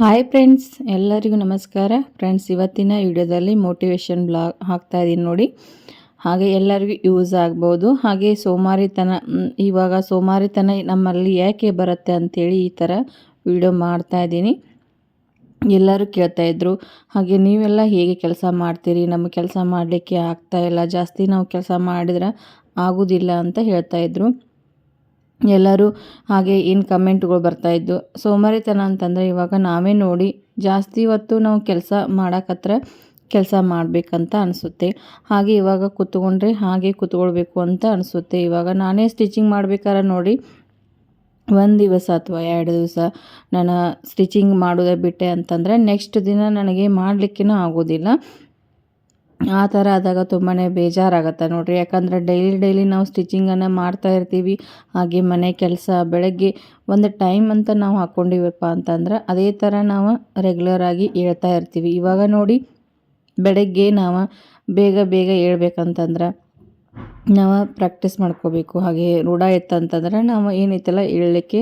Hi friends ಎಲ್ಲರಿಗೂ ನಮಸ್ಕಾರ. Friends ಇವತ್ತಿನ ವಿಡಿಯೋದಲ್ಲಿ ಮೋಟಿವೇಶನ್ ಬ್ಲಾಗ್ ಹಾಕ್ತಾ ಇದ್ದೀನಿ ನೋಡಿ. ಹಾಗೆ ಎಲ್ಲರಿಗೂ ಯೂಸ್ ಆಗ್ಬೋದು. ಹಾಗೆ ಸೋಮಾರಿತನ ಇವಾಗ ಸೋಮಾರಿತನ ನಮ್ಮಲ್ಲಿ ಯಾಕೆ ಬರುತ್ತೆ ಅಂಥೇಳಿ ಈ ಥರ ವಿಡಿಯೋ ಮಾಡ್ತಾ ಇದ್ದೀನಿ ಎಲ್ಲರೂ ಕೇಳ್ತಾಯಿದ್ರು ಹಾಗೆ ನೀವೆಲ್ಲ ಹೇಗೆ ಕೆಲಸ ಮಾಡ್ತೀರಿ? ನಮ್ಮ ಕೆಲಸ ಮಾಡಲಿಕ್ಕೆ ಆಗ್ತಾಯಿಲ್ಲ ಜಾಸ್ತಿ ನಾವು ಕೆಲಸ ಮಾಡಿದ್ರೆ ಆಗೋದಿಲ್ಲ ಅಂತ ಹೇಳ್ತಾ ಇದ್ರು. ಎಲ್ಲರೂ ಹಾಗೆ ಏನು ಕಮೆಂಟ್ಗಳು ಬರ್ತಾಯಿದ್ದು ಸೋಮಾರಿತನ ಅಂತಂದರೆ ಇವಾಗ ನಾವೇ ನೋಡಿ ಜಾಸ್ತಿ ಹೊತ್ತು ನಾವು ಕೆಲಸ ಮಾಡಕತ್ರ ಕೆಲಸ ಮಾಡಬೇಕಂತ ಅನಿಸುತ್ತೆ. ಹಾಗೆ ಇವಾಗ ಕೂತ್ಕೊಂಡ್ರೆ ಹಾಗೆ ಕೂತ್ಕೊಳ್ಬೇಕು ಅಂತ ಅನಿಸುತ್ತೆ. ಇವಾಗ ನಾನೇ ಸ್ಟಿಚಿಂಗ್ ಮಾಡ್ಬೇಕಾದ್ರೆ ನೋಡಿ ಒಂದು ದಿವಸ ಅಥವಾ ಎರಡು ದಿವಸ ನಾನು ಸ್ಟಿಚಿಂಗ್ ಮಾಡೋದೇ ಬಿಟ್ಟೆ ಅಂತಂದರೆ ನೆಕ್ಸ್ಟ್ ದಿನ ನನಗೆ ಮಾಡಲಿಕ್ಕೇನೂ ಆಗೋದಿಲ್ಲ. ಆ ಥರ ಆದಾಗ ತುಂಬಾ ಬೇಜಾರಾಗುತ್ತೆ ನೋಡಿರಿ. ಯಾಕಂದರೆ ಡೈಲಿ ಡೈಲಿ ನಾವು ಸ್ಟಿಚಿಂಗನ್ನು ಮಾಡ್ತಾ ಇರ್ತೀವಿ. ಹಾಗೆ ಮನೆ ಕೆಲಸ, ಬೆಳಗ್ಗೆ ಒಂದು ಟೈಮ್ ಅಂತ ನಾವು ಹಾಕ್ಕೊಂಡಿವಪ್ಪ ಅಂತಂದ್ರೆ ಅದೇ ಥರ ನಾವು ರೆಗ್ಯುಲರಾಗಿ ಹೇಳ್ತಾ ಇರ್ತೀವಿ. ಇವಾಗ ನೋಡಿ ಬೆಳಗ್ಗೆ ನಾವು ಬೇಗ ಬೇಗ ಹೇಳ್ಬೇಕಂತಂದ್ರೆ ನಾವು ಪ್ರಾಕ್ಟೀಸ್ ಮಾಡ್ಕೋಬೇಕು. ಹಾಗೆ ರೂಢ ಇತ್ತಂತಂದ್ರೆ ನಾವು ಏನೈತಲ್ಲ ಹೇಳಲಿಕ್ಕೆ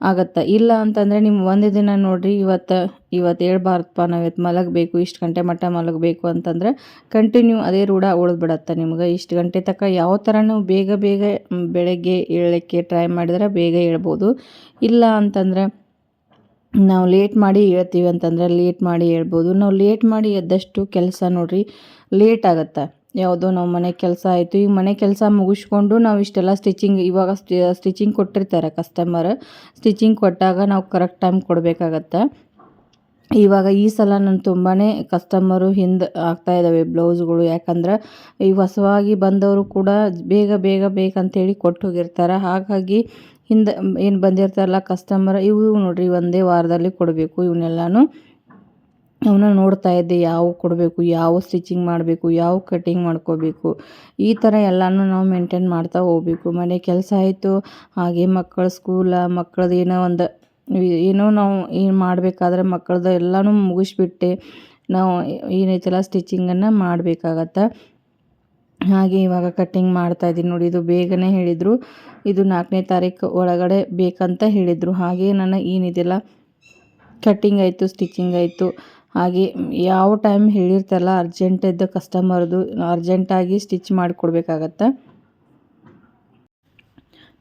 ಆಗತ್ತೆ? ಇಲ್ಲ ಅಂತಂದರೆ ನಿಮ್ಮ ಒಂದು ದಿನ ನೋಡಿರಿ, ಇವತ್ತು ಇವತ್ತು ಹೇಳ್ಬಾರ್ದಪ್ಪ ನಾವು ಇವತ್ತು ಮಲಗಬೇಕು, ಇಷ್ಟು ಗಂಟೆ ಮಟ್ಟ ಮಲಗಬೇಕು ಅಂತಂದ್ರೆ ಕಂಟಿನ್ಯೂ ಅದೇ ರೂಢ ಉಳಿದ್ಬಿಡತ್ತೆ ನಿಮ್ಗೆ. ಇಷ್ಟು ಗಂಟೆ ತನಕ ಯಾವ ಥರನೂ ಬೇಗ ಬೇಗ ಬೆಳಗ್ಗೆ ಏಳಲಿಕ್ಕೆ ಟ್ರೈ ಮಾಡಿದ್ರೆ ಬೇಗ ಹೇಳ್ಬೋದು ಇಲ್ಲ ಅಂತಂದ್ರೆ ನಾವು ಲೇಟ್ ಮಾಡಿ ಹೇಳ್ತೀವಿ ಅಂತಂದ್ರೆ ಲೇಟ್ ಮಾಡಿ ಹೇಳ್ಬೋದು. ನಾವು ಲೇಟ್ ಮಾಡಿ ಎದ್ದಷ್ಟು ಕೆಲಸ ನೋಡಿರಿ ಲೇಟ್ ಆಗುತ್ತೆ? ಯಾವುದೋ ನಾವು ಮನೆ ಕೆಲಸ ಆಯಿತು. ಈಗ ಮನೆ ಕೆಲಸ ಮುಗಿಸ್ಕೊಂಡು ನಾವು ಇಷ್ಟೆಲ್ಲ ಸ್ಟಿಚಿಂಗ್ ಇವಾಗ ಸ್ಟಿಚಿಂಗ್ ಕೊಟ್ಟಿರ್ತಾರೆ ಕಸ್ಟಮರ್ ಸ್ಟಿಚಿಂಗ್ ಕೊಟ್ಟಾಗ ನಾವು ಕರೆಕ್ಟ್ ಟೈಮ್ ಕೊಡಬೇಕಾಗತ್ತೆ. ಇವಾಗ ಈ ಸಲ ನಾನು ತುಂಬಾ ಕಸ್ಟಮರು ಹಿಂದೆ ಆಗ್ತಾ ಇದ್ದಾವೆ ಬ್ಲೌಸ್ಗಳು ಯಾಕಂದ್ರೆ ಈ ಹೊಸವಾಗಿ ಬಂದವರು ಕೂಡ ಬೇಗ ಬೇಗ ಬೇಕಂತೇಳಿ ಕೊಟ್ಟು ಹೋಗಿರ್ತಾರೆ. ಹಾಗಾಗಿ ಹಿಂದೆ ಏನು ಬಂದಿರ್ತಾರಲ್ಲ ಕಸ್ಟಮರ್ ಇವು ನೋಡಿರಿ ಒಂದೇ ವಾರದಲ್ಲಿ ಕೊಡಬೇಕು ಇವನ್ನೆಲ್ಲನೂ ಅವನ್ನ ನೋಡ್ತಾ ಇದ್ದೆ, ಯಾವ ಕೊಡಬೇಕು, ಯಾವ ಸ್ಟಿಚಿಂಗ್ ಮಾಡಬೇಕು, ಯಾವ ಕಟಿಂಗ್ ಮಾಡ್ಕೋಬೇಕು. ಈ ಥರ ಎಲ್ಲನೂ ನಾವು ಮೇಂಟೈನ್ ಮಾಡ್ತಾ ಹೋಗ್ಬೇಕು. ಮನೆ ಕೆಲಸ ಆಯಿತು, ಹಾಗೆ ಮಕ್ಕಳ ಸ್ಕೂಲ ಮಕ್ಕಳದ್ದು ಏನೋ ಒಂದು, ಏನೋ ನಾವು ಏನು ಮಾಡಬೇಕಾದ್ರೆ ಮಕ್ಕಳದ್ದು ಎಲ್ಲನೂ ಮುಗಿಸ್ಬಿಟ್ಟೆ. ನಾವು ಏನೈತಲ್ಲ ಸ್ಟಿಚಿಂಗನ್ನು ಮಾಡಬೇಕಾಗತ್ತೆ. ಹಾಗೆ ಇವಾಗ ಕಟ್ಟಿಂಗ್ ಮಾಡ್ತಾ ಇದ್ದೀನಿ ನೋಡಿ, ಇದು ಬೇಗನೆ ಹೇಳಿದರು. ಇದು ನಾಲ್ಕನೇ ತಾರೀಕು ಒಳಗಡೆ ಬೇಕಂತ ಹೇಳಿದರು. ಹಾಗೆ ನಾನು ಏನಿದೆಲ್ಲ ಕಟ್ಟಿಂಗ್ ಆಯಿತು ಸ್ಟಿಚಿಂಗ್ ಆಯಿತು. ಹಾಗೆ ಯಾವ ಟೈಮ್ ಹೇಳಿರ್ತಲ್ಲ ಅರ್ಜೆಂಟ್ ಇದ್ದ ಕಸ್ಟಮರ್ದು ಅರ್ಜೆಂಟಾಗಿ ಸ್ಟಿಚ್ ಮಾಡಿಕೊಡ್ಬೇಕಾಗತ್ತೆ?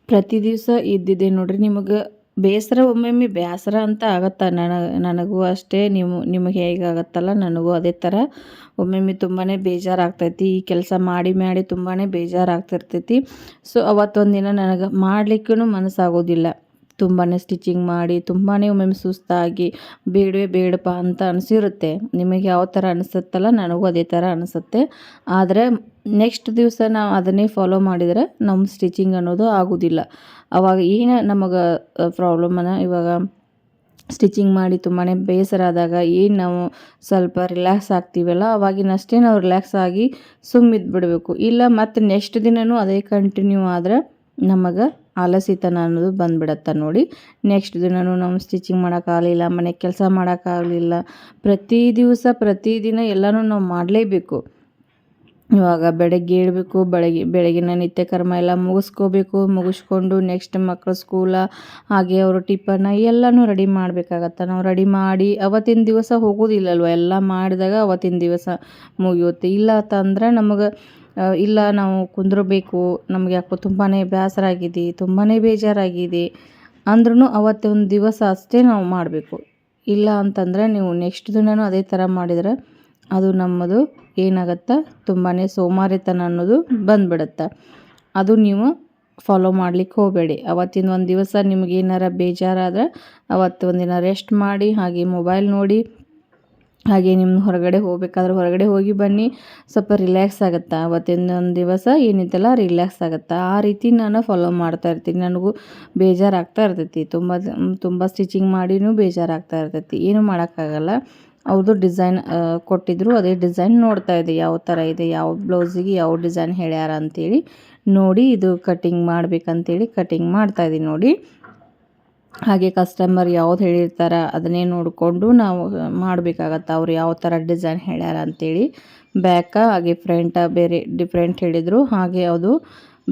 ಪ್ರತಿ ದಿವಸ ಇದ್ದಿದೆ ನೋಡ್ರಿ, ನಿಮಗೆ ಬೇಸರ ಒಮ್ಮೊಮ್ಮೆ ಬೇಸರ ಅಂತ ಆಗತ್ತೆ? ನನಗೆ ನನಗೂ ಅಷ್ಟೇ ನಿಮ್ಮ ನಿಮಗೆ ಹೇಗಾಗತ್ತಲ್ಲ ನನಗೂ ಅದೇ ಥರ ಒಮ್ಮೊಮ್ಮೆ ತುಂಬಾ ಬೇಜಾರಾಗ್ತೈತಿ, ಈ ಕೆಲಸ ಮಾಡಿ ಮಾಡಿ ತುಂಬಾ ಬೇಜಾರಾಗ್ತಿರ್ತೈತಿ. ಸೊ ಅವತ್ತೊಂದು ದಿನ ನನಗೆ ಮಾಡಲಿಕ್ಕೂ ಮನಸ್ಸಾಗೋದಿಲ್ಲ. ತುಂಬಾ ಸ್ಟಿಚಿಂಗ್ ಮಾಡಿ ತುಂಬಾ ಒಮ್ಮೊಮ್ಮೆ ಸುಸ್ತಾಗಿ, ಬೇಡವೇ ಬೇಡಪ್ಪ ಅಂತ ಅನಿಸಿರುತ್ತೆ. ನಿಮಗೆ ಯಾವ ಥರ ಅನಿಸುತ್ತಲ್ಲ, ನನಗೂ ಅದೇ ಥರ ಅನಿಸುತ್ತೆ. ಆದರೆ ನೆಕ್ಸ್ಟ್ ದಿವಸ ನಾವು ಅದನ್ನೇ ಫಾಲೋ ಮಾಡಿದರೆ ನಮ್ಮ ಸ್ಟಿಚಿಂಗ್ ಅನ್ನೋದು ಆಗೋದಿಲ್ಲ. ಆವಾಗ ಏನು ನಮಗೆ ಪ್ರಾಬ್ಲಮನ್ನು ಇವಾಗ ಸ್ಟಿಚಿಂಗ್ ಮಾಡಿ ತುಂಬಾ ಬೇಸರ ಆದಾಗ ಏನು ನಾವು ಸ್ವಲ್ಪ ರಿಲ್ಯಾಕ್ಸ್ ಆಗ್ತೀವಲ್ಲ ಅವಾಗಿನಷ್ಟೇ ನಾವು ರಿಲ್ಯಾಕ್ಸ್ ಆಗಿ ಸುಮ್ಮಿದ್ದು ಬಿಡಬೇಕು ಇಲ್ಲ, ಮತ್ತು ನೆಕ್ಸ್ಟ್ ದಿನವೂ ಅದೇ ಕಂಟಿನ್ಯೂ ಆದ್ರೆ ನಮಗೆ ಆಲಸಿತನ ಅನ್ನೋದು ಬಂದ್ಬಿಡತ್ತೆ ನೋಡಿ. ನೆಕ್ಸ್ಟ್ ದಿನವೂ ನಾವು ಸ್ಟಿಚಿಂಗ್ ಮಾಡೋಕ್ಕಾಗಲಿಲ್ಲ ಮನೆ ಕೆಲಸ ಮಾಡೋಕ್ಕಾಗಲಿಲ್ಲ ಪ್ರತಿ ದಿವಸ ಪ್ರತಿದಿನ ಎಲ್ಲನೂ ನಾವು ಮಾಡಲೇಬೇಕು. ಇವಾಗ ಬೆಳಗ್ಗೆ ಏಳಬೇಕು, ಬೆಳಗ್ಗೆ, ಬೆಳಗಿನ ನಿತ್ಯ ಕರ್ಮ ಎಲ್ಲ ಮುಗಿಸ್ಕೋಬೇಕು, ಮುಗಿಸ್ಕೊಂಡು ನೆಕ್ಸ್ಟ್ ಮಕ್ಕಳು ಸ್ಕೂಲ ಹಾಗೆ ಅವರು ಟಿಫನ್ನ ಎಲ್ಲನೂ ರೆಡಿ ಮಾಡಬೇಕಾಗತ್ತೆ. ನಾವು ರೆಡಿ ಮಾಡಿ ಅವತ್ತಿನ ದಿವಸ ಹೋಗೋದಿಲ್ಲಲ್ವ? ಎಲ್ಲ ಮಾಡಿದಾಗ ಅವತ್ತಿನ ದಿವಸ ಮುಗಿಯುತ್ತೆ. ಇಲ್ಲ ಅಂತಂದ್ರೆ ನಮಗೆ ಇಲ್ಲ, ನಾವು ಕುಂದ್ರಬೇಕು. ನಮಗೆ ಯಾಕೋ ತುಂಬಾ ಬೇಸರ ಆಗಿದೆ ತುಂಬಾ ಬೇಜಾರಾಗಿದೆ ಅಂದ್ರೂ ಅವತ್ತೊಂದು ದಿವಸ ಅಷ್ಟೇ ನಾವು ಮಾಡಬೇಕು. ಇಲ್ಲ ಅಂತಂದರೆ ನೀವು ನೆಕ್ಸ್ಟ್ ದಿನವೂ ಅದೇ ಥರ ಮಾಡಿದರೆ ಅದು ನಮ್ಮದು ಏನಾಗತ್ತೆ? ತುಂಬಾ ಸೋಮಾರಿತನ ಅನ್ನೋದು ಬಂದ್ಬಿಡುತ್ತೆ? ಅದು ನೀವು ಫಾಲೋ ಮಾಡ್ಲಿಕ್ಕೆ ಹೋಗಬೇಡಿ. ಅವತ್ತಿನ ಒಂದು ದಿವಸ ನಿಮ್ಗೆ ಏನಾರ ಬೇಜಾರಾದ್ರೆ ಅವತ್ತು ಒಂದಿನ ರೆಸ್ಟ್ ಮಾಡಿ, ಹಾಗೆ ಮೊಬೈಲ್ ನೋಡಿ ಹಾಗೆ ನಿಮ್ಮ ಹೊರಗಡೆ ಹೋಗಬೇಕಾದ್ರೆ ಹೊರಗಡೆ ಹೋಗಿ ಬನ್ನಿ. ಸ್ವಲ್ಪ ರಿಲ್ಯಾಕ್ಸ್ ಆಗುತ್ತೆ? ಅವತ್ತಿನೊಂದು ದಿವಸ ಏನಿತ್ತಲ್ಲ ರಿಲ್ಯಾಕ್ಸ್ ಆಗುತ್ತೆ? ಆ ರೀತಿ ನಾನು ಫಾಲೋ ಮಾಡ್ತಾ ಇರ್ತೀನಿ. ನನಗೂ ಬೇಜಾರಾಗ್ತಾ ಇರ್ತೈತಿ. ತುಂಬ ತುಂಬ ಸ್ಟಿಚಿಂಗ್ ಮಾಡಿನೂ ಬೇಜಾರಾಗ್ತಾ ಇರ್ತೈತಿ. ಏನೂ ಮಾಡೋಕ್ಕಾಗಲ್ಲ. ಅವ್ರದ್ದು ಡಿಸೈನ್ ಕೊಟ್ಟಿದ್ರು. ಅದೇ ಡಿಸೈನ್ ನೋಡ್ತಾ ಇದೆ. ಯಾವ ಥರ ಇದೆ, ಯಾವ ಬ್ಲೌಸಿಗೆ ಯಾವ ಡಿಸೈನ್ ಹೇಳ್ಯಾರ ಅಂತೇಳಿ ನೋಡಿ, ಇದು ಕಟಿಂಗ್ ಮಾಡ್ಬೇಕಂತೇಳಿ ಕಟ್ಟಿಂಗ್ ಮಾಡ್ತಾ ಇದ್ದೀನಿ ನೋಡಿ. ಹಾಗೆ ಕಸ್ಟಮರ್ ಯಾವ್ದು ಹೇಳಿರ್ತಾರೆ, ಅದನ್ನೇ ನೋಡಿಕೊಂಡು ನಾವು ಮಾಡಬೇಕಾಗತ್ತೆ ಅವ್ರು ಯಾವ ಥರ ಡಿಸೈನ್ ಹೇಳ್ಯಾರ ಅಂತೇಳಿ. ಬ್ಯಾಕ ಹಾಗೆ ಫ್ರಂಟ ಬೇರೆ ಡಿಫ್ರೆಂಟ್ ಹೇಳಿದರು. ಹಾಗೆ ಅದು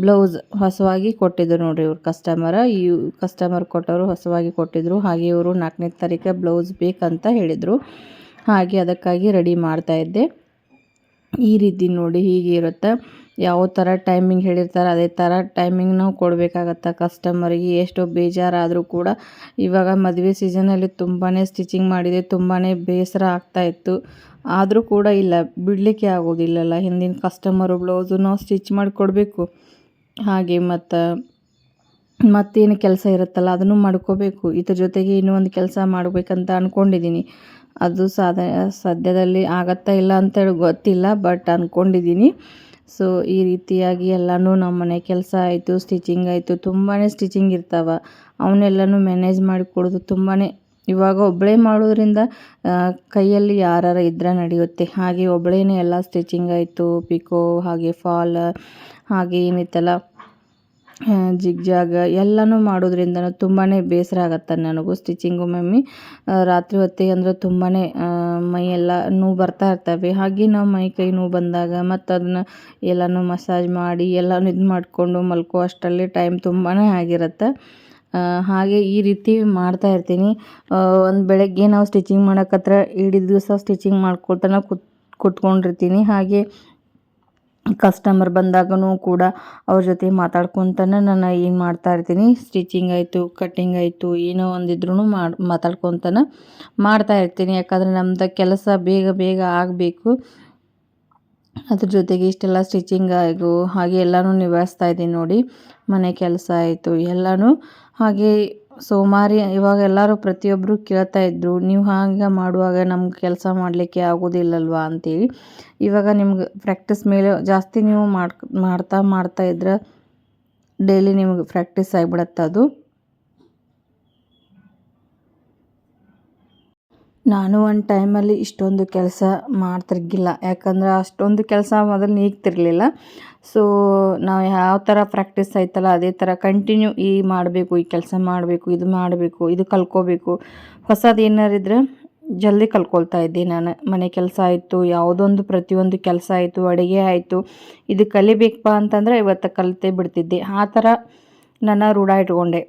ಬ್ಲೌಸ್ ಹೊಸವಾಗಿ ಕೊಟ್ಟಿದ್ದರು ನೋಡಿರಿ ಇವ್ರು ಕಸ್ಟಮರ ಈ ಕಸ್ಟಮರ್ ಕೊಟ್ಟವರು ಹೊಸವಾಗಿ ಕೊಟ್ಟಿದ್ದರು ಹಾಗೆ ಇವರು ನಾಲ್ಕನೇ ತಾರೀಕು ಬ್ಲೌಸ್ ಬೇಕಂತ ಹೇಳಿದರು. ಹಾಗೆ ಅದಕ್ಕಾಗಿ ರೆಡಿ ಮಾಡ್ತಾ ಇದ್ದೆ. ಈ ರೀತಿ ನೋಡಿ ಹೀಗೆ ಇರುತ್ತೆ ಯಾವ ಥರ ಟೈಮಿಂಗ್ ಹೇಳಿರ್ತಾರೆ, ಅದೇ ಥರ ಟೈಮಿಂಗ್ ನಾವು ಕೊಡಬೇಕಾಗತ್ತೆ ಕಸ್ಟಮರಿಗೆ ಎಷ್ಟು ಬೇಜಾರಾದರೂ ಕೂಡ ಇವಾಗ ಮದುವೆ ಸೀಸನಲ್ಲಿ ತುಂಬಾ ಸ್ಟಿಚಿಂಗ್ ಮಾಡಿದೆ ತುಂಬಾ ಬೇಸರ ಆಗ್ತಾಯಿತ್ತು ಆದರೂ ಕೂಡ ಇಲ್ಲ, ಬಿಡಲಿಕ್ಕೆ ಆಗೋದಿಲ್ಲಲ್ಲ. ಹಿಂದಿನ ಕಸ್ಟಮರು ಬ್ಲೌಸು ನಾವು ಸ್ಟಿಚ್ ಮಾಡಿ ಕೊಡಬೇಕು ಹಾಗೆ ಮತ್ತು, ಮತ್ತೇನು ಕೆಲಸ ಇರುತ್ತಲ್ಲ, ಅದನ್ನು ಮಾಡ್ಕೋಬೇಕು. ಇದ್ರ ಜೊತೆಗೆ ಇನ್ನೂ ಒಂದು ಕೆಲಸ ಮಾಡಬೇಕಂತ ಅಂದ್ಕೊಂಡಿದ್ದೀನಿ ಅದು ಸಾಧ ಸದ್ಯದಲ್ಲಿ ಆಗತ್ತಾ ಇಲ್ಲ ಅಂತೇಳಿ ಗೊತ್ತಿಲ್ಲ ಬಟ್ ಅಂದ್ಕೊಂಡಿದ್ದೀನಿ ಸೊ ಈ ರೀತಿಯಾಗಿ ಎಲ್ಲನೂ ನಮ್ಮ ಮನೆ ಕೆಲಸ ಆಯಿತು ಸ್ಟಿಚಿಂಗ್ ಆಯಿತು ತುಂಬಾ ಸ್ಟಿಚಿಂಗ್ ಇರ್ತಾವೆ. ಅವನ್ನೆಲ್ಲನೂ ಮ್ಯಾನೇಜ್ ಮಾಡಿ ಕೊಡೋದು ತುಂಬಾ ಇವಾಗ ಒಬ್ಬಳೇ ಮಾಡೋದ್ರಿಂದ ಕೈಯಲ್ಲಿ ಯಾರಾರ ಇದ್ರೆ ನಡೆಯುತ್ತೆ. ಹಾಗೆ ಒಬ್ಬಳೇ ಎಲ್ಲ ಸ್ಟಿಚಿಂಗ್ ಆಯಿತು ಪಿಕೋ ಹಾಗೆ ಫಾಲ್ ಹಾಗೆ ಏನಿತ್ತಲ್ಲ ಜಿಗ್ ಜಾಗ ಎಲ್ಲನೂ ಮಾಡೋದ್ರಿಂದ ತುಂಬಾ ಬೇಸರ ಆಗತ್ತೆ ನನಗೂ ಸ್ಟಿಚಿಂಗು ಮಮ್ಮಿ ರಾತ್ರಿ ಹೊತ್ತಿಗೆ ಅಂದರೆ ತುಂಬಾ ಮೈಯೆಲ್ಲ ನೋವು ಬರ್ತಾ ಇರ್ತವೆ. ಹಾಗೆ ನಾವು ಮೈ ಕೈ ನೋವು ಬಂದಾಗ ಮತ್ತು ಅದನ್ನ ಎಲ್ಲನೂ ಮಸಾಜ್ ಮಾಡಿ ಎಲ್ಲನೂ ಇದು ಮಾಡಿಕೊಂಡು ಮಲ್ಕೋ ಅಷ್ಟರಲ್ಲಿ ಟೈಮ್ ತುಂಬಾ ಆಗಿರುತ್ತೆ. ಹಾಗೆ ಈ ರೀತಿ ಮಾಡ್ತಾ ಇರ್ತೀನಿ. ಒಂದು ಬೆಳಗ್ಗೆ ನಾವು ಸ್ಟಿಚಿಂಗ್ ಮಾಡೋಕತ್ರ ಇಡೀ ದಿವಸ ಸ್ಟಿಚಿಂಗ್ ಮಾಡ್ಕೊಳ್ತಾನೆ ಕುತ್, ಕುತ್ಕೊಂಡಿರ್ತೀನಿ. ಹಾಗೆ ಕಸ್ಟಮರ್ ಬಂದಾಗೂ ಕೂಡ ಅವ್ರ ಜೊತೆ ಮಾತಾಡ್ಕೊತಾನೆ ನಾನು ಏನು ಮಾಡ್ತಾ ಇರ್ತೀನಿ ಸ್ಟಿಚಿಂಗ್ ಆಯಿತು ಕಟ್ಟಿಂಗ್ ಆಯಿತು, ಏನೋ ಒಂದಿದ್ರೂ ಮಾಡಿ, ಮಾತಾಡ್ಕೊತಾನೆ ಮಾಡ್ತಾ ಇರ್ತೀನಿ. ಯಾಕಂದರೆ ನಮ್ದು ಕೆಲಸ ಬೇಗ ಬೇಗ ಆಗಬೇಕು. ಅದ್ರ ಜೊತೆಗೆ ಇಷ್ಟೆಲ್ಲ ಸ್ಟಿಚಿಂಗ್ ಆಗು, ಹಾಗೆ ಎಲ್ಲನೂ ನಿಭಾಯಿಸ್ತಾ ಇದ್ದೀನಿ ನೋಡಿ. ಮನೆ ಕೆಲಸ ಆಯಿತು, ಎಲ್ಲನೂ ಹಾಗೆ ಸೋಮಾರಿ ಇವಾಗ ಎಲ್ಲರೂ ಪ್ರತಿಯೊಬ್ಬರು ಕೇಳ್ತಾ ಇದ್ದರು ನೀವು ಹಾಗೆ ಮಾಡುವಾಗ ನಮ್ಗೆ ಕೆಲಸ ಮಾಡಲಿಕ್ಕೆ ಆಗೋದಿಲ್ಲಲ್ವಾ? ಅಂತೇಳಿ. ಇವಾಗ ನಿಮ್ಗೆ ಪ್ರಾಕ್ಟೀಸ್ ಮೇಲೆ ಜಾಸ್ತಿ ನೀವು ಮಾಡ್ ಮಾಡ್ತಾ ಮಾಡ್ತಾ ಇದ್ರೆ ಡೈಲಿ ನಿಮ್ಗೆ ಪ್ರಾಕ್ಟೀಸ್ ಆಗಿಬಿಡತ್ತೆ ಅದು. ನಾನು ಒಂದು ಟೈಮಲ್ಲಿ ಇಷ್ಟೊಂದು ಕೆಲಸ ಮಾಡ್ತಿರ್ಗಿಲ್ಲ ಯಾಕಂದ್ರೆ ಅಷ್ಟೊಂದು ಕೆಲಸ ಮೊದಲು ನೀಗ್ತಿರಲಿಲ್ಲ. ಸೊ ನಾವು ಯಾವ ಥರ ಪ್ರಾಕ್ಟೀಸ್ ಆಯ್ತಲ್ಲ, ಅದೇ ಥರ ಕಂಟಿನ್ಯೂ ಈ ಮಾಡಬೇಕು, ಈ ಕೆಲಸ ಮಾಡಬೇಕು, ಇದು ಮಾಡಬೇಕು, ಇದು ಕಲ್ಕೋಬೇಕು. ಹೊಸದು ಏನಾರು ಇದ್ರೆ ಜಲ್ದಿ ಕಲ್ಕೊಳ್ತಾ ಇದ್ದೆ ನಾನು. ಮನೆ ಕೆಲಸ ಆಯಿತು, ಯಾವುದೊಂದು ಪ್ರತಿಯೊಂದು ಕೆಲಸ ಆಯಿತು, ಅಡುಗೆ ಆಯಿತು. ಇದು ಕಲಿಬೇಕಪ್ಪ ಅಂತಂದರೆ ಇವತ್ತು ಕಲಿತೇ ಬಿಡ್ತಿದ್ದೆ. ಆ ಥರ ನನ್ನ ರೂಢ ಇಟ್ಕೊಂಡೆ.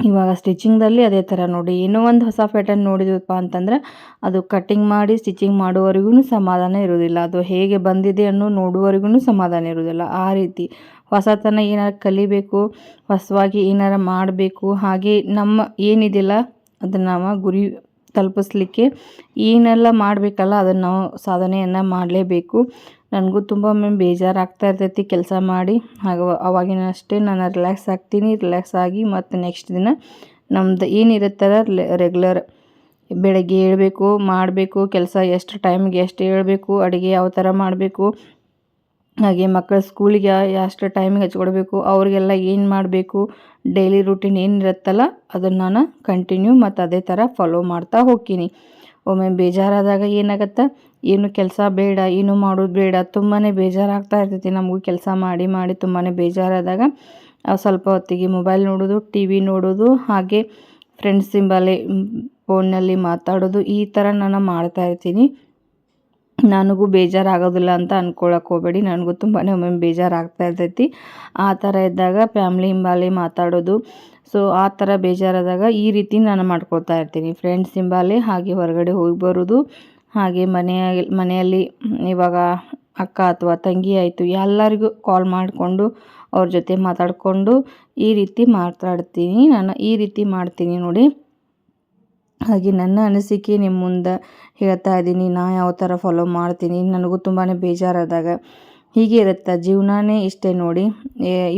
ಇವಾಗ ಸ್ಟಿಚಿಂಗ್ದಲ್ಲಿ ಅದೇ ಥರ ನೋಡಿ. ಏನೋ ಒಂದು ಹೊಸ ಪ್ಯಾಟರ್ನ್ ನೋಡಿದ್ವಪ್ಪ ಅಂತಂದ್ರೆ ಅದು ಕಟ್ಟಿಂಗ್ ಮಾಡಿ ಸ್ಟಿಚಿಂಗ್ ಮಾಡುವವರೆಗೂ ಸಮಾಧಾನ ಇರೋದಿಲ್ಲ ಅದು ಹೇಗೆ ಬಂದಿದೆ ಅನ್ನೋ ನೋಡುವವರೆಗೂ ಸಮಾಧಾನ ಇರೋದಿಲ್ಲ ಆ ರೀತಿ ಹೊಸತನ ಏನಾರು ಕಲಿಬೇಕು, ಹೊಸವಾಗಿ ಏನಾರ ಮಾಡಬೇಕು, ಹಾಗೆ ನಮ್ಮ ಏನಿದೆಯಲ್ಲ ಅದನ್ನು ನಾವು ಗುರಿ ತಲುಪಿಸ್ಲಿಕ್ಕೆ ಏನೆಲ್ಲ ಮಾಡಬೇಕಲ್ಲ ಅದನ್ನು ನಾವು ಸಾಧನೆಯನ್ನು ಮಾಡಲೇಬೇಕು. ನನಗೂ ತುಂಬ ಒಮ್ಮೆ ಬೇಜಾರಾಗ್ತಾ ಇರ್ತೈತಿ ಕೆಲಸ ಮಾಡಿ. ಹಾಗ ಅವಾಗಿನಷ್ಟೇ ನಾನು ರಿಲ್ಯಾಕ್ಸ್ ಆಗ್ತೀನಿ, ರಿಲ್ಯಾಕ್ಸ್ ಆಗಿ ಮತ್ತು ನೆಕ್ಸ್ಟ್ ದಿನ ನಮ್ದು ಏನಿರುತ್ತಲ್ಲ ರೆಗ್ಯುಲರ್ ಬೆಳಗ್ಗೆ ಏಳಬೇಕು ಮಾಡಬೇಕು, ಕೆಲಸ ಎಷ್ಟು ಟೈಮ್ಗೆ ಎಷ್ಟು ಏಳಬೇಕು ಅಡುಗೆ ಯಾವ ಥರ ಮಾಡಬೇಕು, ಹಾಗೆ ಮಕ್ಕಳ ಸ್ಕೂಲಿಗೆ ಎಷ್ಟು ಟೈಮಿಗೆ ಹಚ್ಕೊಡ್ಬೇಕು, ಅವ್ರಿಗೆಲ್ಲ ಏನು ಮಾಡಬೇಕು ಡೈಲಿ ರೂಟೀನ್ ಏನಿರುತ್ತಲ್ಲ ಅದನ್ನು ನಾನು ಕಂಟಿನ್ಯೂ ಮತ್ತು ಅದೇ ಥರ ಫಾಲೋ ಮಾಡ್ತಾ ಹೋಗ್ತೀನಿ. ಒಮ್ಮೆ ಬೇಜಾರಾದಾಗ ಏನಾಗತ್ತೆ? ಏನು ಕೆಲಸ ಬೇಡ ಏನು ಮಾಡೋದು ಬೇಡ ತುಂಬಾ ಬೇಜಾರಾಗ್ತಾ ಇರ್ತೈತಿ. ನಮಗೂ ಕೆಲಸ ಮಾಡಿ ಮಾಡಿ ತುಂಬಾ ಬೇಜಾರಾದಾಗ ಸ್ವಲ್ಪ ಹೊತ್ತಿಗೆ ಮೊಬೈಲ್ ನೋಡೋದು ಟಿ ವಿ ನೋಡೋದು, ಹಾಗೆ ಫ್ರೆಂಡ್ಸ್ ಸಿಂಬಲ್ಲಿ ಫೋನ್ನಲ್ಲಿ ಮಾತಾಡೋದು, ಈ ಥರ ನಾನು ಮಾಡ್ತಾ ಇರ್ತೀನಿ. ನನಗೂ ಬೇಜಾರಾಗೋದಿಲ್ಲ ಅಂತ ಅಂದ್ಕೊಳಕ್ಕೆ ಹೋಗಬೇಡಿ. ನನಗೂ ತುಂಬಾ ಒಮ್ಮೆ ಬೇಜಾರಾಗ್ತಾ ಇರ್ತೈತಿ. ಆ ಥರ ಇದ್ದಾಗ ಫ್ಯಾಮ್ಲಿ ಹಿಂಬಾಲಿ ಮಾತಾಡೋದು ಸೊ ಆ ಥರ ಬೇಜಾರಾದಾಗ ಈ ರೀತಿ ನಾನು ಮಾಡ್ಕೊಳ್ತಾ ಇರ್ತೀನಿ. ಫ್ರೆಂಡ್ಸ್ ಹಿಂಬಾಲೆ ಹಾಗೆ ಹೊರಗಡೆ ಹೋಗಿ ಬರೋದು ಹಾಗೆ ಮನೆಯ ಮನೆಯಲ್ಲಿ ಇವಾಗ ಅಕ್ಕ ಅಥವಾ ತಂಗಿ ಆಯಿತು, ಎಲ್ಲರಿಗೂ ಕಾಲ್ ಮಾಡಿಕೊಂಡು ಅವ್ರ ಜೊತೆ ಮಾತಾಡಿಕೊಂಡು ಈ ರೀತಿ ಮಾತಾಡ್ತೀನಿ. ನಾನು ಈ ರೀತಿ ಮಾಡ್ತೀನಿ ನೋಡಿ. ಹಾಗೆ ನನ್ನ ಅನಿಸಿಕೆ ನಿಮ್ಮ ಮುಂದೆ ಹೇಳ್ತಾ ಇದ್ದೀನಿ. ನಾ ಯಾವ ಥರ ಫಾಲೋ ಮಾಡ್ತೀನಿ? ನನಗೂ ತುಂಬಾ ಬೇಜಾರಾದಾಗ ಹೀಗೆ ಇರುತ್ತೆ. ಜೀವನನೇ ಇಷ್ಟೇ ನೋಡಿ.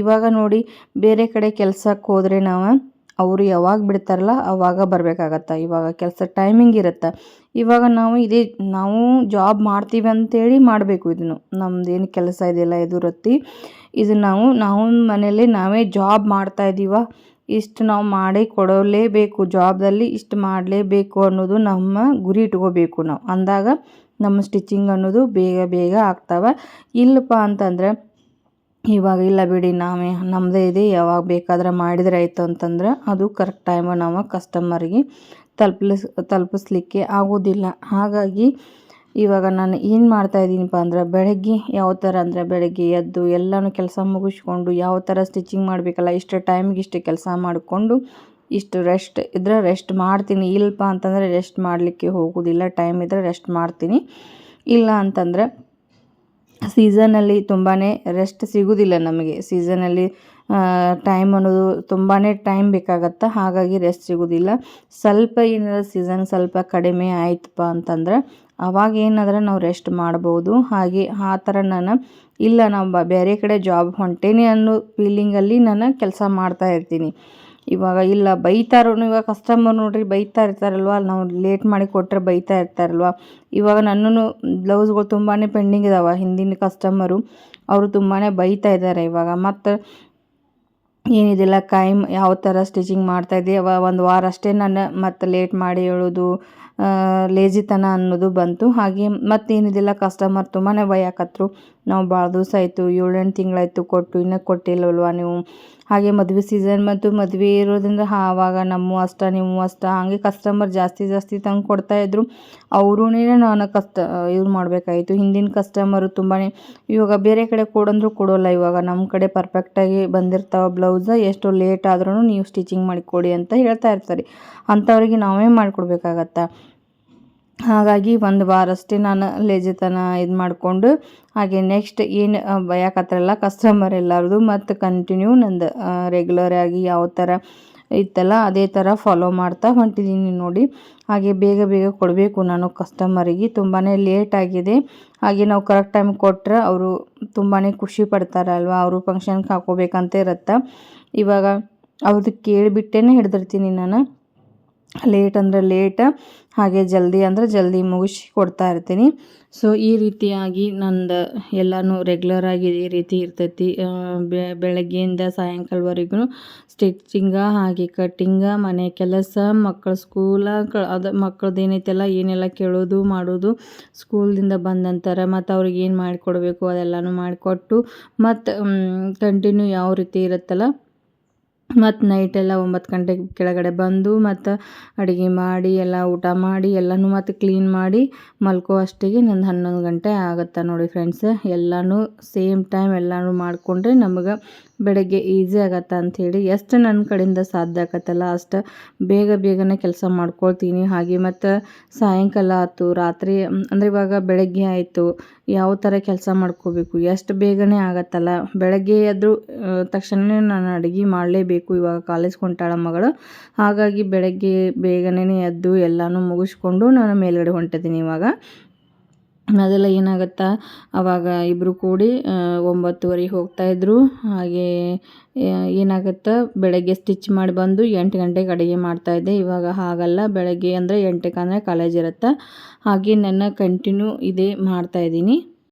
ಇವಾಗ ನೋಡಿ ಬೇರೆ ಕಡೆ ಕೆಲ್ಸಕ್ಕೆ ಹೋದರೆ ನಾವು ಅವರು ಯಾವಾಗ ಬಿಡ್ತಾರಲ್ಲ ಅವಾಗ ಬರಬೇಕಾಗತ್ತೆ. ಇವಾಗ ಕೆಲಸ ಟೈಮಿಂಗ್ ಇರುತ್ತೆ. ಇವಾಗ ನಾವು ಇದೇ, ನಾವು ಜಾಬ್ ಮಾಡ್ತೀವಿ ಅಂತೇಳಿ ಮಾಡಬೇಕು ಇದನ್ನು. ನಮ್ದು ಏನು ಕೆಲಸ ಇದೆಯಲ್ಲ ಇದು ವೃತ್ತಿ ಇದು ನಾವು ನಾವು ಮನೇಲಿ ನಾವೇ ಜಾಬ್ ಮಾಡ್ತಾ ಇದ್ದೀವ. ಇಷ್ಟು ನಾವು ಮಾಡಿ ಕೊಡಲೇಬೇಕು ಜಾಬ್ದಲ್ಲಿ ಇಷ್ಟು ಮಾಡಲೇಬೇಕು ಅನ್ನೋದು ನಮ್ಮ ಗುರಿ ಇಟ್ಕೋಬೇಕು ನಾವು. ಅಂದಾಗ ನಮ್ಮ ಸ್ಟಿಚಿಂಗ್ ಅನ್ನೋದು ಬೇಗ ಬೇಗ ಆಗ್ತಾವೆ. ಇಲ್ಲಪ್ಪ ಅಂತಂದರೆ ಇವಾಗ ಇಲ್ಲ ಬಿಡಿ, ನಾವೇ ನಮ್ಮದೇ ಇದೆ, ಯಾವಾಗ ಬೇಕಾದ್ರೆ ಮಾಡಿದ್ರೆ ಆಯಿತು ಅಂತಂದ್ರೆ ಅದು ಕರೆಕ್ಟ್ ಟೈಮ್ ನಾವು ಕಸ್ಟಮರ್ಗೆ ತಲುಪಿಸ್, ತಲುಪಿಸ್ಲಿಕ್ಕೆ ಆಗೋದಿಲ್ಲ. ಹಾಗಾಗಿ ಇವಾಗ ನಾನು ಏನು ಮಾಡ್ತಾ ಇದ್ದೀನಪ್ಪ ಅಂದ್ರೆ ಬೆಳಗ್ಗೆ ಯಾವ ಥರ ಅಂದರೆ ಬೆಳಗ್ಗೆ ಎದ್ದು ಎಲ್ಲನೂ ಕೆಲಸ ಮುಗಿಸ್ಕೊಂಡು ಯಾವ ಥರ ಸ್ಟಿಚಿಂಗ್ ಮಾಡಬೇಕಲ್ಲ, ಇಷ್ಟು ಟೈಮ್ಗೆ ಇಷ್ಟು ಕೆಲಸ ಮಾಡಿಕೊಂಡು ಇಷ್ಟು ರೆಸ್ಟ್ ಇದ್ರೆ ರೆಸ್ಟ್ ಮಾಡ್ತೀನಿ. ಇಲ್ಲಪ್ಪ ಅಂತಂದರೆ ರೆಸ್ಟ್ ಮಾಡಲಿಕ್ಕೆ ಹೋಗೋದಿಲ್ಲ ಟೈಮ್ ಇದ್ದರೆ ರೆಸ್ಟ್ ಮಾಡ್ತೀನಿ. ಇಲ್ಲ ಅಂತಂದರೆ ಸೀಸನಲ್ಲಿ ತುಂಬಾ ರೆಸ್ಟ್ ಸಿಗೋದಿಲ್ಲ ನಮಗೆ. ಸೀಸನಲ್ಲಿ ಟೈಮ್ ಅನ್ನೋದು ತುಂಬಾ ಟೈಮ್ ಬೇಕಾಗತ್ತೆ? ಹಾಗಾಗಿ ರೆಸ್ಟ್ ಸಿಗೋದಿಲ್ಲ. ಸ್ವಲ್ಪ ಏನಾರ ಸೀಸನ್ ಸ್ವಲ್ಪ ಕಡಿಮೆ ಆಯ್ತಪ್ಪ ಅಂತಂದ್ರೆ, ಅವಾಗ ಏನಾದ್ರೆ ನಾವು ರೆಸ್ಟ್ ಮಾಡ್ಬೋದು. ಹಾಗೆ ಆ ಥರ ನಾನು ಇಲ್ಲ, ನಾವು ಬೇರೆ ಕಡೆ ಜಾಬ್ ಹೊಂಟೇನೆ ಅನ್ನೋ ಫೀಲಿಂಗಲ್ಲಿ ನಾನು ಕೆಲಸ ಮಾಡ್ತಾ ಇರ್ತೀನಿ. ಇವಾಗ ಇಲ್ಲ ಬೈತಾರೂ ಇವಾಗ ಕಸ್ಟಮರ್ ನೋಡ್ರಿ ಬೈತಾ ಇರ್ತಾರಲ್ವ? ನಾವು ಲೇಟ್ ಮಾಡಿ ಕೊಟ್ಟರೆ ಬೈತಾ ಇರ್ತಾರಲ್ವ? ಇವಾಗ ನನ್ನೂ ಬ್ಲೌಸ್ಗಳು ತುಂಬಾ ಪೆಂಡಿಂಗ್ ಇದಾವೆ, ಹಿಂದಿನ ಕಸ್ಟಮರು ಅವರು ತುಂಬಾ ಬೈತಾ ಇದ್ದಾರೆ ಇವಾಗ. ಮತ್ತು ಏನಿದಿಲ್ಲ, ಕೈಮ್ ಯಾವ ಥರ ಸ್ಟಿಚಿಂಗ್ ಮಾಡ್ತಾಯಿದ್ದೆ ಅವ ಒಂದು ವಾರ ಅಷ್ಟೇ ನಾನು ಮತ್ತು ಲೇಟ್ ಮಾಡಿ ಹೇಳೋದು ಲೇಜಿತನ ಅನ್ನೋದು ಬಂತು. ಹಾಗೆ ಮತ್ತೇನಿದಿಲ್ಲ ಕಸ್ಟಮರ್ ತುಂಬಾ ಬೈಯಾಕತ್ರು ನಾವು ಭಾಳ ದಿವಸ ಆಯಿತು ಏಳೆಂಟು ತಿಂಗಳಾಯಿತು ಕೊಟ್ಟು, ಇನ್ನೂ ಕೊಟ್ಟಿಲ್ಲವಲ್ವ ನೀವು? ಹಾಗೆ ಮದುವೆ ಸೀಸನ್ ಮತ್ತು ಮದುವೆ ಇರೋದ್ರಿಂದ ಆವಾಗ ನಮ್ಮ ಅಷ್ಟ ನೀವು ಅಷ್ಟ, ಹಾಗೆ ಕಸ್ಟಮರ್ ಜಾಸ್ತಿ ಜಾಸ್ತಿ ತಂದು ಕೊಡ್ತಾಯಿದ್ರು ಅವರೂ ನಾನು ಕಷ್ಟ ಇವ್ರು ಮಾಡಬೇಕಾಯಿತು. ಹಿಂದಿನ ಕಸ್ಟಮರು ತುಂಬಾ ಇವಾಗ ಬೇರೆ ಕಡೆ ಕೊಡಂದ್ರು ಕೊಡೋಲ್ಲ ಇವಾಗ. ನಮ್ಮ ಕಡೆ ಪರ್ಫೆಕ್ಟಾಗಿ ಬಂದಿರ್ತಾವೆ ಬ್ಲೌಸ ಎಷ್ಟು ಲೇಟ್ ಆದ್ರೂ ನೀವು ಸ್ಟಿಚಿಂಗ್ ಮಾಡಿಕೊಡಿ ಅಂತ ಹೇಳ್ತಾ ಇರ್ತಾರೆ. ಅಂಥವ್ರಿಗೆ ನಾವೇ ಮಾಡಿಕೊಡ್ಬೇಕಾಗತ್ತಾ? ಹಾಗಾಗಿ ಒಂದು ವಾರಷ್ಟೇ ನಾನು ಲೇಜಿತನ ಇದು ಮಾಡಿಕೊಂಡು, ಹಾಗೆ ನೆಕ್ಸ್ಟ್ ಏನು ಯಾಕತ್ರಲ್ಲ ಕಸ್ಟಮರ್ ಎಲ್ಲರದು ಮತ್ತು ಕಂಟಿನ್ಯೂ ನಂದು ರೆಗ್ಯುಲರ್ ಆಗಿ ಯಾವ ಥರ ಇತ್ತಲ್ಲ ಅದೇ ಥರ ಫಾಲೋ ಮಾಡ್ತಾ ಹೊಂಟಿದ್ದೀನಿ ನೋಡಿ. ಹಾಗೆ ಬೇಗ ಬೇಗ ಕೊಡಬೇಕು ನಾನು ಕಸ್ಟಮರಿಗೆ ತುಂಬಾ ಲೇಟ್ ಆಗಿದೆ. ಹಾಗೆ ನಾವು ಕರೆಕ್ಟ್ ಟೈಮ್ ಕೊಟ್ಟರೆ ಅವರು ತುಂಬಾ ಖುಷಿ ಪಡ್ತಾರಲ್ವ, ಅವರು ಫಂಕ್ಷನ್ಗೆ ಹಾಕೋಬೇಕಂತ ಇರುತ್ತೆ. ಇವಾಗ ಅವ್ರದ್ದು ಕೇಳಿಬಿಟ್ಟೇ ಹಿಡ್ದಿರ್ತೀನಿ ನಾನು. ಲೇಟ್ ಅಂದರೆ ಲೇಟ್, ಹಾಗೆ ಜಲ್ದಿ ಅಂದರೆ ಜಲ್ದಿ ಮುಗಿಸಿ ಕೊಡ್ತಾ ಇರ್ತೀನಿ. ಸೊ ಈ ರೀತಿಯಾಗಿ ನಂದು ಎಲ್ಲನೂ ರೆಗ್ಯುಲರಾಗಿ ಈ ರೀತಿ ಇರ್ತೈತಿ. ಬೆಳಗ್ಗೆಯಿಂದ ಸಾಯಂಕಾಲವರೆಗೂ ಸ್ಟಿಚಿಂಗ ಹಾಗೆ ಕಟ್ಟಿಂಗ ಮನೆ ಕೆಲಸ, ಮಕ್ಕಳ ಸ್ಕೂಲ ಅದು ಮಕ್ಕಳದ್ದು ಏನೈತೆಲ್ಲ, ಏನೆಲ್ಲ ಕೇಳೋದು, ಮಾಡೋದು ಸ್ಕೂಲ್ದಿಂದ ಬಂದ ನಂತರ ಮತ್ತು ಅವ್ರಿಗೆ ಏನು ಮಾಡಿಕೊಡ್ಬೇಕು ಅದೆಲ್ಲನೂ ಮಾಡಿಕೊಟ್ಟು ಮತ್ತು ಕಂಟಿನ್ಯೂ ಯಾವ ರೀತಿ ಇರುತ್ತಲ್ಲ ಮತ್ತು ನೈಟೆಲ್ಲ ಒಂಬತ್ತು ಗಂಟೆಗೆ ಕೆಳಗಡೆ ಬಂದು ಮತ್ತು ಅಡುಗೆ ಮಾಡಿ, ಎಲ್ಲ ಊಟ ಮಾಡಿ, ಎಲ್ಲನೂ ಮತ್ತು ಕ್ಲೀನ್ ಮಾಡಿ ಮಲ್ಕೋ ಅಷ್ಟಿಗೆ ನಂದು ಹನ್ನೊಂದು ಗಂಟೆ ಆಗುತ್ತೆ ನೋಡಿ ಫ್ರೆಂಡ್ಸ್ ಎಲ್ಲನೂ ಸೇಮ್ ಟೈಮ್ ಎಲ್ಲನೂ ಮಾಡಿಕೊಂಡ್ರೆ ನಮಗೆ ಬೆಳಗ್ಗೆ ಈಸಿ ಆಗತ್ತೆ ಅಂಥೇಳಿ, ಎಷ್ಟು ನನ್ನ ಕಡೆಯಿಂದ ಸಾಧ್ಯ ಆಗತ್ತಲ್ಲ, ಅಷ್ಟು ಬೇಗ ಬೇಗನೆ ಕೆಲಸ ಮಾಡ್ಕೊಳ್ತೀನಿ. ಹಾಗೆ ಮತ್ತು ಸಾಯಂಕಾಲ ಆಯ್ತು, ರಾತ್ರಿ ಅಂದರೆ ಇವಾಗ ಬೆಳಗ್ಗೆ ಆಯಿತು, ಯಾವ ಥರ ಕೆಲಸ ಮಾಡ್ಕೋಬೇಕು, ಎಷ್ಟು ಬೇಗನೆ ಆಗತ್ತಲ್ಲ. ಬೆಳಗ್ಗೆ ಎದ್ದು ತಕ್ಷಣವೇ ನಾನು ಅಡುಗೆ ಮಾಡಲೇಬೇಕು ಇವಾಗ ಕಾಲೇಜ್ ಹೊಂಟಾಳ ಮಗಳು. ಹಾಗಾಗಿ ಬೆಳಗ್ಗೆ ಬೇಗನೆ ಎದ್ದು ಎಲ್ಲನೂ ಮುಗಿಸ್ಕೊಂಡು ನಾನು ಮೇಲ್ಗಡೆ ಹೊಂಟಿದ್ದೀನಿ ಇವಾಗ. ಅದೆಲ್ಲ ಏನಾಗುತ್ತಾ? ಆವಾಗ ಇಬ್ಬರು ಕೂಡಿ ಒಂಬತ್ತುವರೆಗೆ ಹೋಗ್ತಾಯಿದ್ರು ಹಾಗೆ ಏನಾಗುತ್ತೆ? ಬೆಳಗ್ಗೆ ಸ್ಟಿಚ್ ಮಾಡಿ ಬಂದು ಎಂಟು ಗಂಟೆಗೆ ಅಡುಗೆ ಮಾಡ್ತಾಯಿದ್ದೆ ಇವಾಗ ಹಾಗಲ್ಲ. ಬೆಳಗ್ಗೆ ಅಂದರೆ ಎಂಟಕ್ಕೆ ಅಂದರೆ ಕಾಲೇಜ್ ಇರುತ್ತೆ? ಹಾಗೆ ನನ್ನ ಕಂಟಿನ್ಯೂ ಇದೇ ಮಾಡ್ತಾಯಿದ್ದೀನಿ